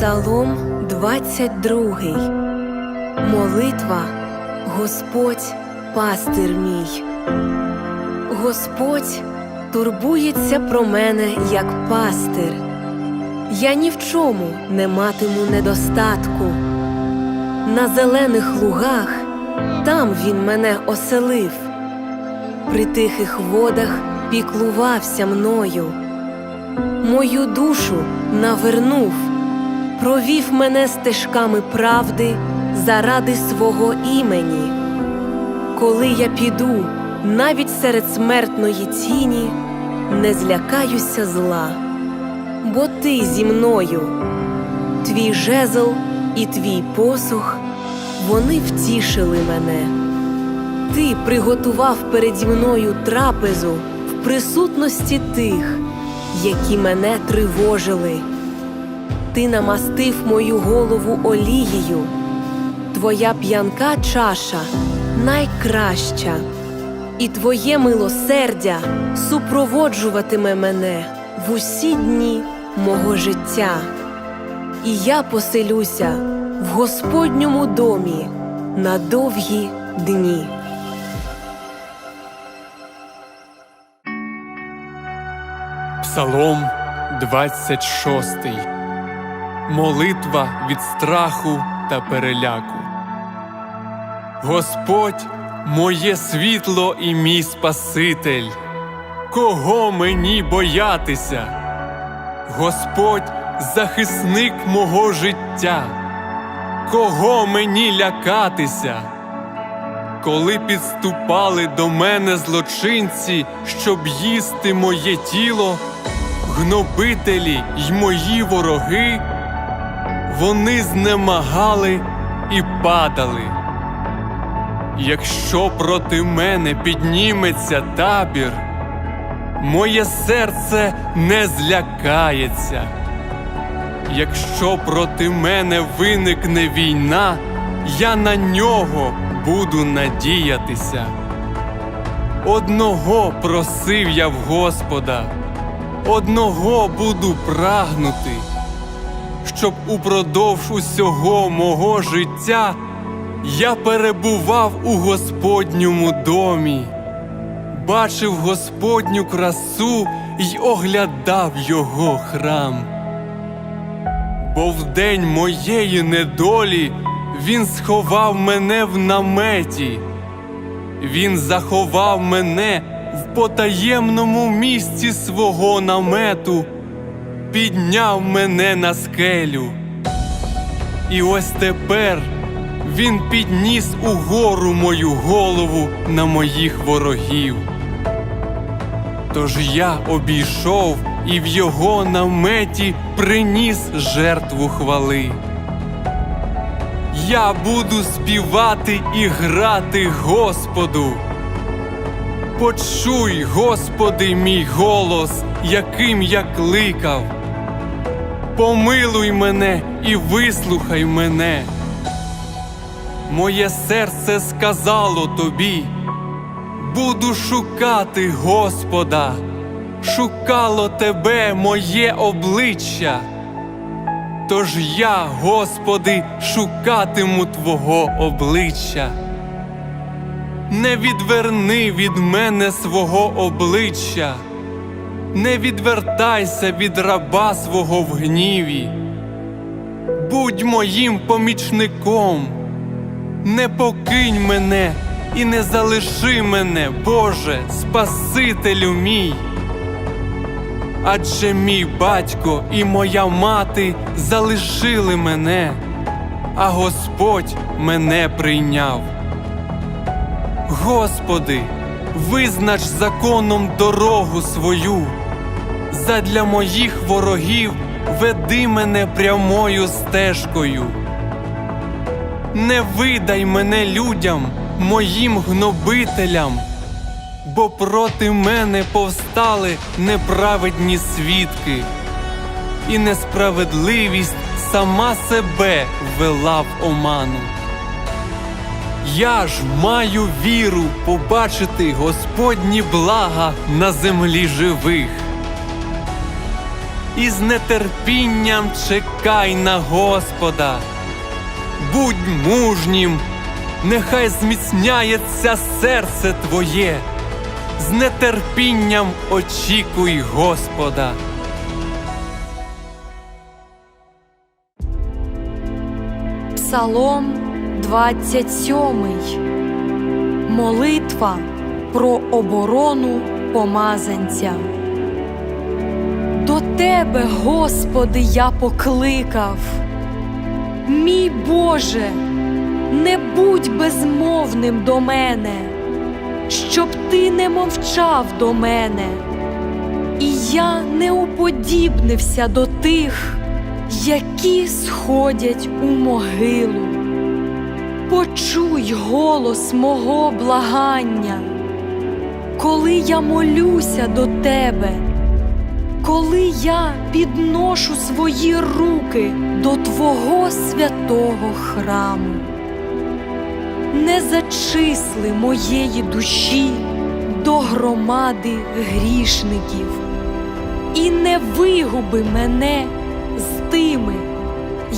Псалом 22. Молитва Господь пастир мій. Господь турбується про мене як пастир. Я ні в чому не матиму недостатку. На зелених лугах там він мене оселив. При тихих водах піклувався мною. Мою душу навернув, провів мене стежками правди заради свого імені. Коли я піду навіть серед смертної тіні, не злякаюся зла, бо ти зі мною, твій жезл і твій посох, вони втішили мене. Ти приготував переді мною трапезу в присутності тих, які мене тривожили. Ти намастив мою голову олією, твоя п'янка чаша найкраща, і твоє милосердя супроводжуватиме мене в усі дні мого життя. І я поселюся в Господньому домі на довгі дні. Псалом 26. Молитва від страху та переляку. Господь моє світло і мій Спаситель. Кого мені боятися? Господь захисник мого життя. Кого мені лякатися? Коли підступали до мене злочинці, щоб їсти моє тіло, гнобителі й мої вороги, вони знемагали і падали. Якщо проти мене підніметься табір, моє серце не злякається. Якщо проти мене виникне війна, я на нього буду надіятися. Одного просив я в Господа, одного буду прагнути, щоб упродовж усього мого життя я перебував у Господньому домі, бачив Господню красу й оглядав його храм. Бо в день моєї недолі він сховав мене в наметі, він заховав мене в потаємному місці свого намету, підняв мене на скелю. І ось тепер він підніс угору мою голову на моїх ворогів. Тож я обійшов і в його наметі приніс жертву хвали. Я буду співати і грати Господу. Почуй, Господи, мій голос, яким я кликав. Помилуй мене і вислухай мене. Моє серце сказало тобі, буду шукати Господа, шукало тебе моє обличчя. Тож я, Господи, шукатиму Твого обличчя. Не відверни від мене свого обличчя, не відвертайся від раба свого в гніві. Будь моїм помічником, не покинь мене і не залиши мене, Боже, Спасителю мій. Адже мій батько і моя мати залишили мене, а Господь мене прийняв. Господи, визнач законом дорогу свою, задля моїх ворогів веди мене прямою стежкою. Не видай мене людям, моїм гнобителям бо проти мене повстали неправедні свідки, і несправедливість сама себе ввела в оману. Я ж маю віру побачити Господні блага на землі живих. І з нетерпінням чекай на Господа. Будь мужнім, нехай зміцняється серце твоє, з нетерпінням очікуй Господа. Псалом 27. Молитва про оборону помазанця. Тебе, Господи, я покликав. Мій Боже, не будь безмовним до мене, щоб ти не мовчав до мене, і я не уподібнився до тих, які сходять у могилу. Почуй голос мого благання, коли я молюся до тебе, коли я підношу свої руки до Твого святого храму. Не зачисли моєї душі до громади грішників і не вигуби мене з тими,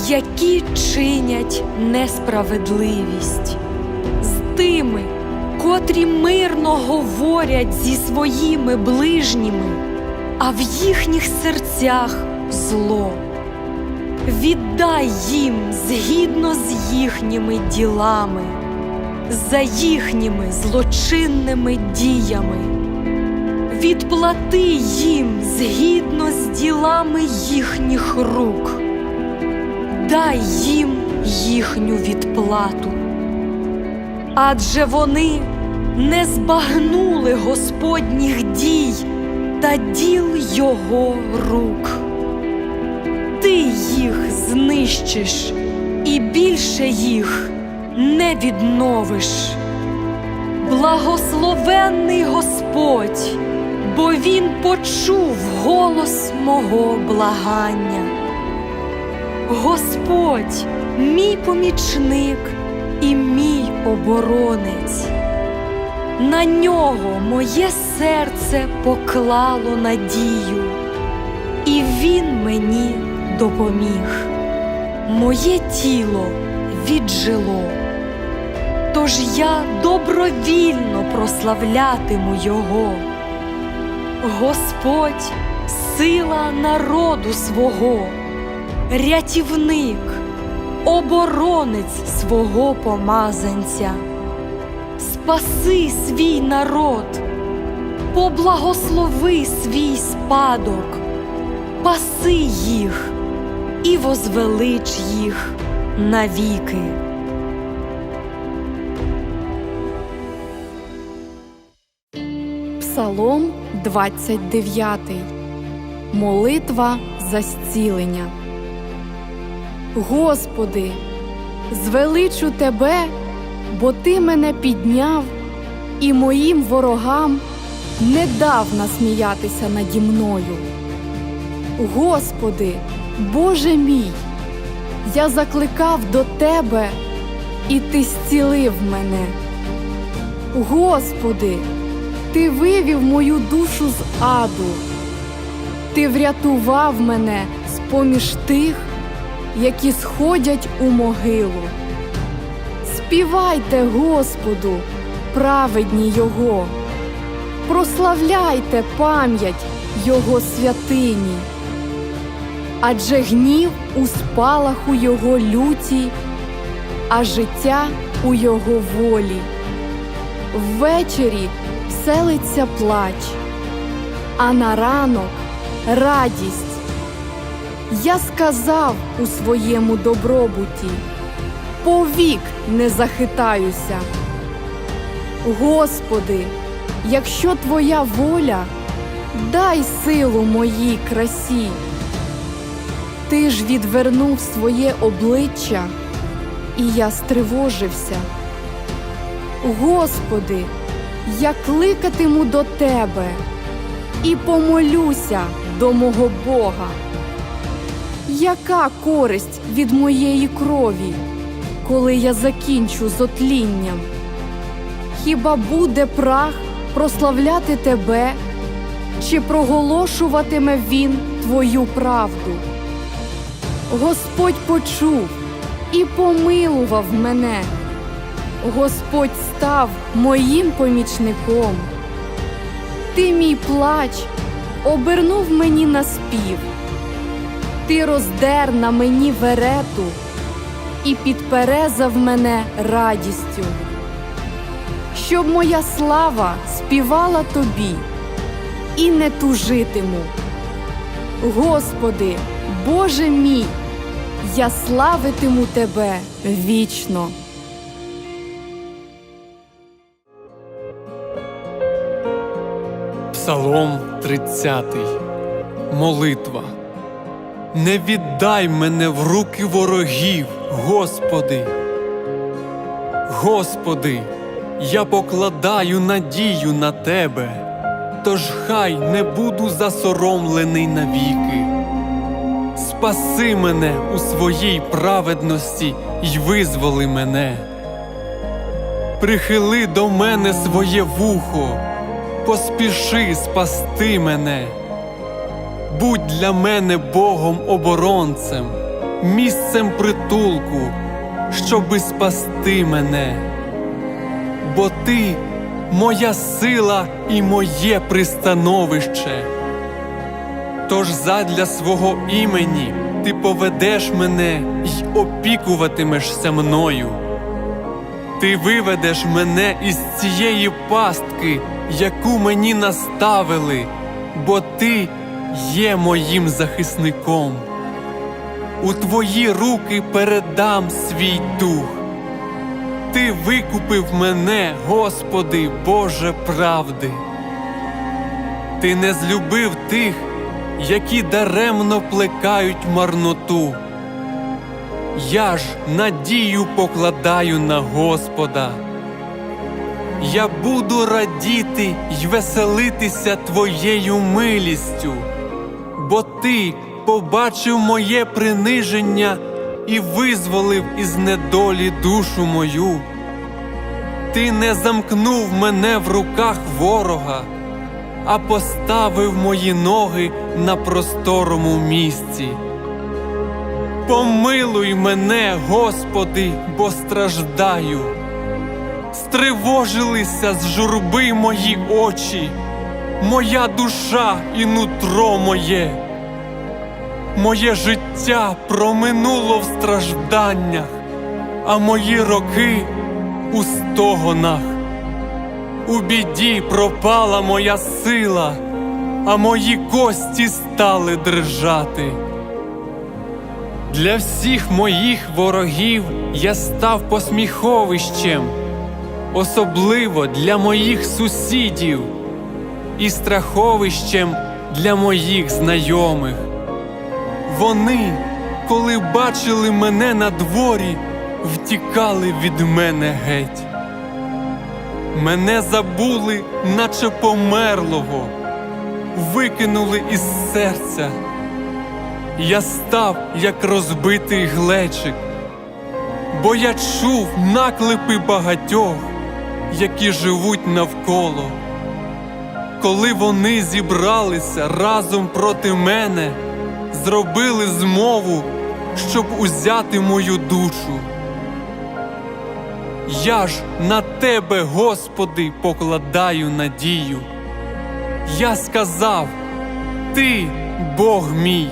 які чинять несправедливість, з тими, котрі мирно говорять зі своїми ближніми, а в їхніх серцях зло. Віддай їм згідно з їхніми ділами, за їхніми злочинними діями. Відплати їм згідно з ділами їхніх рук, дай їм їхню відплату. Адже вони не збагнули Господніх дій та діл Його рук. Ти їх знищиш і більше їх не відновиш. Благословенний Господь, бо Він почув голос мого благання. Господь, мій помічник і мій оборонець. На нього моє серце поклало надію, і він мені допоміг. Моє тіло віджило. Тож я добровільно прославлятиму Його. Господь сила народу свого, рятівник, оборонець свого помазанця. Спаси свій народ, поблагослови свій спадок, паси їх і возвелич їх навіки. Псалом 29. Молитва за зцілення. Господи, звеличу Тебе, бо Ти мене підняв і моїм ворогам не дав насміятися наді мною. Господи, Боже мій, я закликав до Тебе, і Ти зцілив мене. Господи, Ти вивів мою душу з аду, Ти врятував мене з поміж тих, які сходять у могилу. Співайте Господу, праведні Його, прославляйте пам'ять Його святині, адже гнів у спалаху Його люті, а життя у Його волі. Ввечері вселиться плач, а на ранок радість. Я сказав у своєму добробуті, повік не захитаюся. Господи, якщо Твоя воля, дай силу моїй красі. Ти ж відвернув своє обличчя, і я стривожився. Господи, я кликатиму до Тебе і помолюся до мого Бога. Яка користь від моєї крові, коли я закінчу з отлінням? Хіба буде прах прославляти тебе, чи проголошуватиме він твою правду. Господь почув і помилував мене. Господь став моїм помічником. Ти мій плач обернув мені на спів. Ти роздер на мені верету і підперезав мене радістю, щоб моя слава співала тобі і не тужитиму. Господи, Боже мій, я славитиму Тебе вічно. Псалом 30. Молитва. Не віддай мене в руки ворогів, Господи. Господи, я покладаю надію на Тебе, тож хай не буду засоромлений навіки. Спаси мене у своїй праведності й визволи мене. Прихили до мене своє вухо, поспіши спасти мене. Будь для мене Богом оборонцем, місцем притулку, щоби спасти мене. Бо ти моя сила і моє пристановище. Тож задля свого імені ти поведеш мене й опікуватимешся мною. Ти виведеш мене із цієї пастки, яку мені наставили, бо ти є моїм захисником. У твої руки передам свій дух. Ти викупив мене, Господи, Боже правди. Ти не злюбив тих, які даремно плекають марноту. Я ж надію покладаю на Господа. Я буду радіти й веселитися твоєю милістю, бо ти побачив моє приниження і визволив із недолі душу мою. Ти не замкнув мене в руках ворога, а поставив мої ноги на просторому місці. Помилуй мене, Господи, бо страждаю. Стривожилися з журби мої очі, моя душа і нутро моє. Моє життя проминуло в стражданнях, а мої роки у стогонах. У біді пропала моя сила, а мої кості стали дрижати. Для всіх моїх ворогів я став посміховищем, особливо для моїх сусідів і страховищем для моїх знайомих. Вони, коли бачили мене на дворі, втікали від мене геть. Мене забули, наче померлого, викинули із серця. Я став, як розбитий глечик, бо я чув наклепи багатьох, які живуть навколо. Коли вони зібралися разом проти мене, зробили змову, щоб узяти мою душу. Я ж на тебе, Господи, покладаю надію. Я сказав, Ти, Бог мій,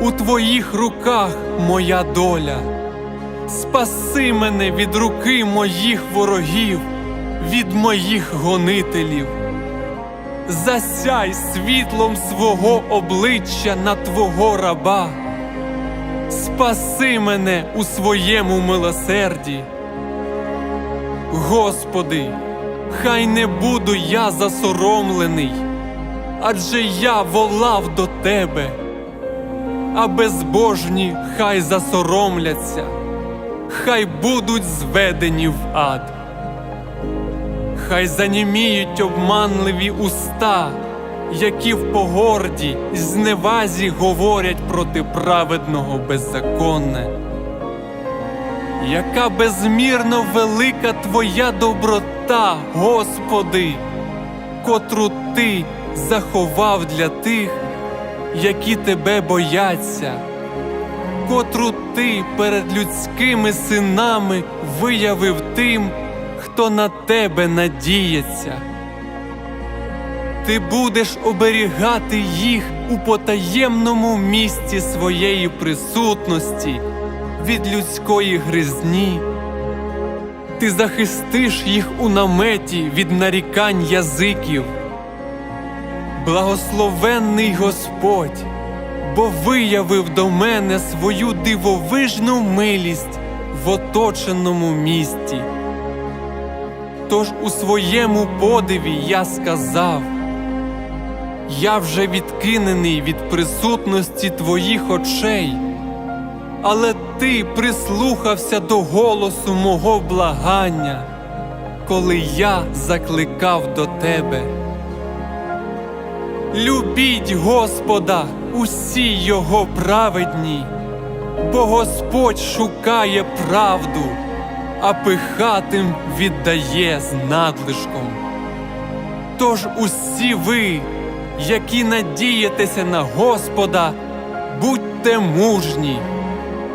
у твоїх руках моя доля. Спаси мене від руки моїх ворогів, від моїх гонителів. Засяй світлом свого обличчя на Твого раба. Спаси мене у своєму милосерді. Господи, хай не буду я засоромлений, адже я волав до Тебе, а безбожні хай засоромляться, хай будуть зведені в ад. Хай заніміють обманливі уста, які в погорді й зневазі говорять проти праведного беззаконне. Яка безмірно велика Твоя доброта, Господи, котру Ти заховав для тих, які тебе бояться, котру ти перед людськими синами виявив тим, хто на тебе надіється. Ти будеш оберігати їх у потаємному місці своєї присутності від людської гризні. Ти захистиш їх у наметі від нарікань язиків. Благословенний Господь, бо виявив до мене свою дивовижну милість в оточеному місті. Тож у своєму подиві я сказав: Я вже відкинений від присутності твоїх очей, але ти прислухався до голосу мого благання, коли я закликав до тебе. Любіть Господа, усі його праведні, бо Господь шукає правду, а пихатим віддає з надлишком. Тож усі ви, які надієтеся на Господа, будьте мужні,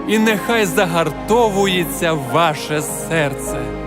і нехай загартовується ваше серце.